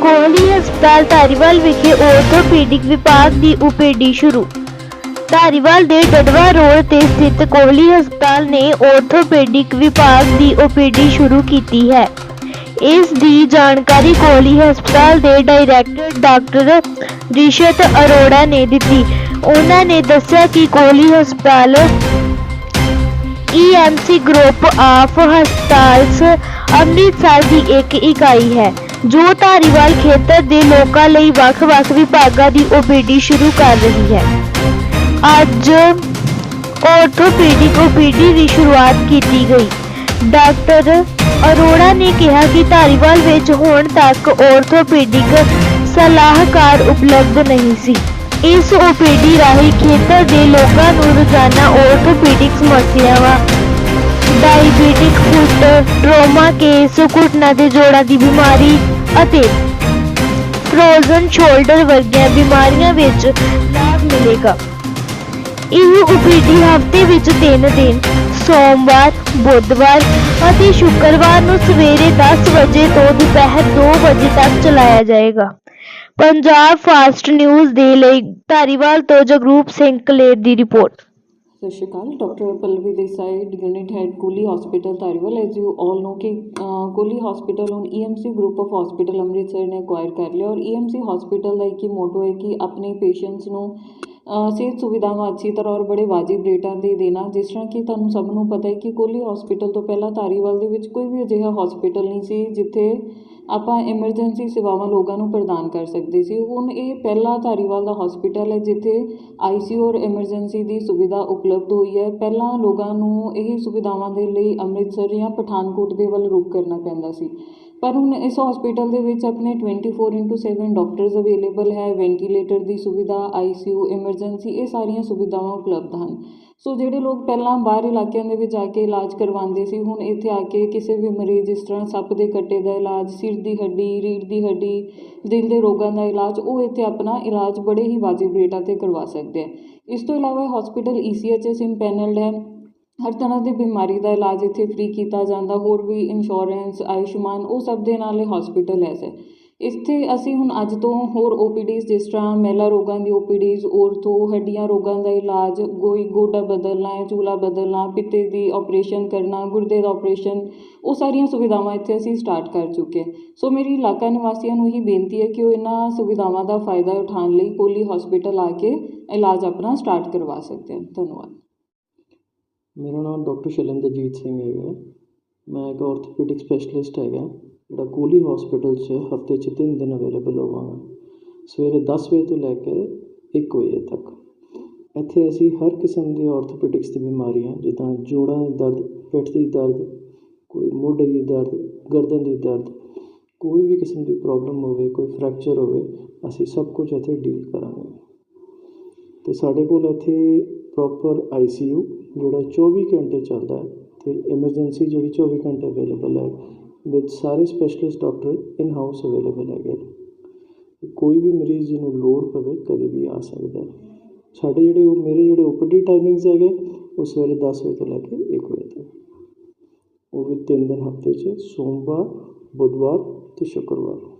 ਕੋਹਲੀ ਹਸਪਤਾਲ ਧਾਰੀਵਾਲ ਵਿਖੇ ਔਰਥੋਪੀਡਿਕ ਵਿਭਾਗ ਦੀ ਓਪੀਡੀ ਸ਼ੁਰੂ। ਧਾਰੀਵਾਲ ਦੇ ਡਡਵਾ ਰੋਡ ਤੇ ਸਥਿਤ ਕੋਹਲੀ ਹਸਪਤਾਲ ਨੇ ਔਰਥੋਪੀਡਿਕ ਵਿਭਾਗ ਦੀ ਓਪੀਡੀ ਸ਼ੁਰੂ ਕੀਤੀ ਹੈ। ਇਸ ਦੀ ਜਾਣਕਾਰੀ ਕੋਹਲੀ ਹਸਪਤਾਲ ਦੇ ਡਾਇਰੈਕਟਰ ਡਾਕਟਰ ਰਿਸ਼ਤ ਅਰੋੜਾ ਨੇ ਦਿੱਤੀ। ਉਹਨਾਂ ਨੇ ਦੱਸਿਆ ਕਿ ਕੋਹਲੀ ਹਸਪਤਾਲ EMC group of hospitals Amritsar ਦੀ ਇੱਕ ਇਕਾਈ ਹੈ। ਜੋ ਧਾਰੀਵਾਲ ਖੇਤਰ ਦੇ ਲੋਕਾਂ ਲਈ ਵੱਖ-ਵੱਖ ਵਿਭਾਗਾਂ ਦੀ ਓਪੀਡੀ ਸ਼ੁਰੂ ਕਰ ਰਹੀ ਹੈ। ਅੱਜ ਆਰਥੋਪੈਡਿਕ ਓਪੀਡੀ ਦੀ ਸ਼ੁਰੂਆਤ ਕੀਤੀ ਗਈ। ਡਾਕਟਰ ਅਰੋੜਾ ਨੇ ਕਿਹਾ ਕਿ ਧਾਰੀਵਾਲ ਵਿੱਚ ਹੁਣ ਤੱਕ ਆਰਥੋਪੈਡਿਕ ਸਲਾਹਕਾਰ ਉਪਲਬਧ ਨਹੀਂ ਸੀ। ਇਸ ਓਪੀਡੀ ਰਾਹੀਂ ਖੇਤਰ ਦੇ ਲੋਕਾਂ ਨੂੰ ਰੋਜ਼ਾਨਾ ਆਰਥੋਪੈਡਿਕ ਸਮੱਸਿਆਵਾਂ ਡਾਇਬੀਟਿਕ ਫੁੱਟ, ਟਰੋਮਾ ਕੇਸ, ਘੁਟਨਾ ਦੇ ਜੋੜਾਂ ਦੀ ਬਿਮਾਰੀ ਅਤੇ ਫਰੋਜ਼ਨ ਸ਼ੋਲਡਰ ਵਰਗੀਆਂ ਬਿਮਾਰੀਆਂ ਵਿੱਚ ਲਾਭ ਮਿਲੇਗਾ। ਇਹ ਓਪੀਡੀ ਹਫ਼ਤੇ ਵਿੱਚ 3 ਦਿਨ, ਸੋਮਵਾਰ, ਬੁੱਧਵਾਰ ਅਤੇ ਸ਼ੁੱਕਰਵਾਰ ਨੂੰ ਸਵੇਰੇ 10 ਵਜੇ ਤੋਂ ਦੁਪਹਿਰ 2 ਵਜੇ ਤੱਕ ਚਲਾਇਆ ਜਾਏਗਾ। ਪੰਜਾਬ ਫਾਸਟ ਨਿਊਜ਼ ਦੇ ਲਈ ਧਾਰੀਵਾਲ ਤੋਂ ਜਗਰੂਪ ਸਿੰਘ ਕਲੇਰ ਦੀ ਰਿਪੋਰਟ। ਸਤਿ ਸ਼੍ਰੀ ਅਕਾਲ। Doctor Pallavi Desai unit head Kohli hospital Dhariwal as you all know ਕਿ ਕੋਲੀ ਹਸਪੀਟਲ ਹੁਣ EMC group of hospital Amritsar ਨੇ ਅਕਵਾਇਰ ਕਰ ਲਿਆ। ਔਰ ਈਐਮਸੀ ਹਸਪੀਟਲ ਦਾ ਇੱਕ ਹੀ ਮੋਟੋ ਹੈ ਕਿ ਆਪਣੇ ਪੇਸ਼ੈਂਟਸ ਨੂੰ ਸਿਹਤ ਸੁਵਿਧਾਵਾਂ ਅੱਛੀ ਤਰ੍ਹਾਂ ਔਰ ਬੜੇ ਵਾਜਿਬ ਰੇਟਾਂ ਤੇ ਦੇਣਾ ਜਿਸ ਤਰ੍ਹਾਂ ਕਿ ਤੁਹਾਨੂੰ ਸਭ ਨੂੰ ਪਤਾ ਹੈ ਕਿ ਕੋਹਲੀ ਹੋਸਪਿਟਲ ਤੋਂ ਪਹਿਲਾਂ ਧਾਰੀਵਾਲ ਦੇ ਵਿੱਚ ਕੋਈ ਵੀ ਅਜਿਹਾ ਹੋਸਪਿਟਲ ਨਹੀਂ ਸੀ, ਜਿੱਥੇ ਆਪਾਂ ਐਮਰਜੈਂਸੀ ਸੇਵਾਵਾਂ ਲੋਕਾਂ ਨੂੰ ਪ੍ਰਦਾਨ ਕਰ ਸਕਦੇ ਸੀ। ਹੁਣ ਇਹ ਪਹਿਲਾ ਧਾਰੀਵਾਲ ਦਾ ਹੋਸਪਿਟਲ ਹੈ, ਜਿੱਥੇ ਆਈ ਸੀ ਯੂ ਔਰ ਐਮਰਜੈਂਸੀ ਦੀ ਸੁਵਿਧਾ ਉਪਲਬਧ ਹੋਈ ਹੈ। ਪਹਿਲਾਂ ਲੋਕਾਂ ਨੂੰ ਇਹ ਸੁਵਿਧਾਵਾਂ ਦੇ ਲਈ ਅੰਮ੍ਰਿਤਸਰ ਜਾਂ ਪਠਾਨਕੋਟ ਦੇ ਵੱਲ ਰੁਖ ਕਰਨਾ ਪੈਂਦਾ ਸੀ। ਪਰ ਹੁਣ ਇਸ ਹਸਪੀਟਲ ਦੇ ਵਿੱਚ ਆਪਣੇ 24/7 ਡਾਕਟਰਸ ਅਵੇਲੇਬਲ ਹੈ ਵੈਂਟੀਲੇਟਰ ਦੀ ਸੁਵਿਧਾ ਆਈਸੀਯੂ ਐਮਰਜੈਂਸੀ ਇਹ ਸਾਰੀਆਂ ਸੁਵਿਧਾਵਾਂ ਉਪਲਬਧ ਹਨ। ਸੋ ਜਿਹੜੇ ਲੋਕ ਪਹਿਲਾਂ ਬਾਹਰ ਇਲਾਕਿਆਂ ਦੇ ਵਿੱਚ ਜਾ ਕੇ ਇਲਾਜ ਕਰਵਾਉਂਦੇ ਸੀ, ਹੁਣ ਇੱਥੇ ਆ ਕੇ ਕਿਸੇ ਵੀ ਮਰੀਜ਼ ਜਿਸ ਤਰ੍ਹਾਂ ਸੱਪ ਦੇ ਕੱਟੇ ਦਾ ਇਲਾਜ, ਸਿਰ ਦੀ ਹੱਡੀ, ਰੀੜ੍ਹ ਦੀ ਹੱਡੀ, ਦਿਲ ਦੇ ਰੋਗਾਂ ਦਾ ਇਲਾਜ, ਉਹ ਇੱਥੇ ਆਪਣਾ ਇਲਾਜ ਬੜੇ ਹੀ ਵਾਜਿਬ ਰੇਟਾਂ ਤੇ ਕਰਵਾ ਸਕਦੇ ਆ। ਇਸ ਤੋਂ ਇਲਾਵਾ ਹਸਪੀਟਲ ਈਸੀਐਚਐਸ ਇੰਪੈਨਲਡ ਹੈ। ਹਰ ਤਰ੍ਹਾਂ ਦੀ ਬਿਮਾਰੀ ਦਾ ਇਲਾਜ ਇੱਥੇ ਫ੍ਰੀ ਕੀਤਾ ਜਾਂਦਾ, ਹੋਰ ਵੀ ਇੰਸ਼ੋਰੈਂਸ ਆਯੁਸ਼ਮਾਨ, ਉਹ ਸਭ ਦੇ ਨਾਲ ਇਹ ਹਸਪੀਟਲ ਹੈ ਸਰ। ਇੱਥੇ ਅਸੀਂ ਹੁਣ ਅੱਜ ਤੋਂ ਹੋਰ ਓ ਪੀ ਡੀਜ਼ ਜਿਸ ਤਰ੍ਹਾਂ ਮਹਿਲਾ ਰੋਗਾਂ ਦੀ ਓ ਪੀ ਡੀਜ਼ ਔਰਥੋ ਹੱਡੀਆਂ ਰੋਗਾਂ ਦਾ ਇਲਾਜ, ਗੋਈ, ਗੋਡਾ ਬਦਲਣਾ ਹੈ ਚੂਲਾ ਬਦਲਣਾ, ਪਿੱਤੇ ਦੀ ਓਪਰੇਸ਼ਨ ਕਰਨਾ, ਗੁਰਦੇ ਦਾ ਓਪਰੇਸ਼ਨ ਉਹ ਸਾਰੀਆਂ ਸੁਵਿਧਾਵਾਂ ਇੱਥੇ ਅਸੀਂ ਸਟਾਰਟ ਕਰ ਚੁੱਕੇ ਸੋ ਮੇਰੀ ਇਲਾਕਾ ਨਿਵਾਸੀਆਂ ਨੂੰ ਇਹੀ ਬੇਨਤੀ ਹੈ ਕਿ ਉਹ ਇਹਨਾਂ ਸੁਵਿਧਾਵਾਂ ਦਾ ਫਾਇਦਾ ਉਠਾਉਣ ਲਈ ਕੋਲੀ ਹੋਸਪਿਟਲ ਆ ਕੇ ਇਲਾਜ ਆਪਣਾ ਸਟਾਰਟ ਕਰਵਾ ਸਕਦੇ ਹਨ। ਧੰਨਵਾਦ। ਮੇਰਾ ਨਾਮ ਡਾਕਟਰ ਸ਼ੈਲਿੰਦਰਜੀਤ ਸਿੰਘ ਹੈਗਾ। ਮੈਂ ਇੱਕ ਆਰਥੋਪੈਡਿਕ ਸਪੈਸ਼ਲਿਸਟ ਹੈਗਾ। ਜਿਹੜਾ ਕੋਹਲੀ ਹਸਪੀਟਲ 'ਚ ਹਫ਼ਤੇ 'ਚ ਤਿੰਨ ਦਿਨ ਅਵੇਲੇਬਲ ਹੋਵਾਂਗਾ। ਸਵੇਰੇ ਦਸ ਵਜੇ ਤੋਂ ਲੈ ਕੇ ਇੱਕ ਵਜੇ ਤੱਕ। ਇੱਥੇ ਅਸੀਂ ਹਰ ਕਿਸਮ ਦੇ ਆਰਥੋਪੈਡਿਕਸ ਦੀ ਬਿਮਾਰੀਆਂ ਜਿੱਦਾਂ ਜੋੜਾਂ ਦੀ ਦਰਦ, ਪਿੱਠ ਦੀ ਦਰਦ, ਕੋਈ ਮੋਢੇ ਦੀ ਦਰਦ, ਗਰਦਨ ਦੀ ਦਰਦ, ਕੋਈ ਵੀ ਕਿਸਮ ਦੀ ਪ੍ਰੋਬਲਮ ਹੋਵੇ, ਕੋਈ ਫ੍ਰੈਕਚਰ ਹੋਵੇ, ਅਸੀਂ ਸਭ ਕੁਝ ਇੱਥੇ ਡੀਲ ਕਰਾਂਗੇ। ਅਤੇ ਸਾਡੇ ਕੋਲ ਇੱਥੇ ਪ੍ਰੋਪਰ ਆਈ ਸੀ ਯੂ ਜਿਹੜਾ 24 ਘੰਟੇ ਚੱਲਦਾ ਹੈ ਤੇ ਐਮਰਜੈਂਸੀ ਜਿਹੜੀ 24 ਘੰਟੇ ਅਵੇਲੇਬਲ ਹੈ, ਵਿੱਚ ਸਾਰੇ specialist doctor in house available ਹੈਗੇ ਕੋਈ ਵੀ ਮਰੀਜ਼ ਜਿਹਨੂੰ ਲੋੜ ਪਵੇ, ਕਦੇ ਵੀ ਆ ਸਕਦਾ ਸਾਡੇ ਜਿਹੜੇ ਉਹ, ਮੇਰੇ ਜਿਹੜੇ ਓਪੀਡੀ ਟਾਈਮਿੰਗਸ ਹੈਗੇ, ਉਹ ਸਵੇਰੇ 10 ਵਜੇ ਤੋਂ ਲੈ ਕੇ 1 ਵਜੇ ਤੱਕ। ਉਹ ਵੀ ਤਿੰਨ ਦਿਨ ਹਫ਼ਤੇ 'ਚ, ਸੋਮਵਾਰ, ਬੁੱਧਵਾਰ ਤੇ ਸ਼ੁੱਕਰਵਾਰ।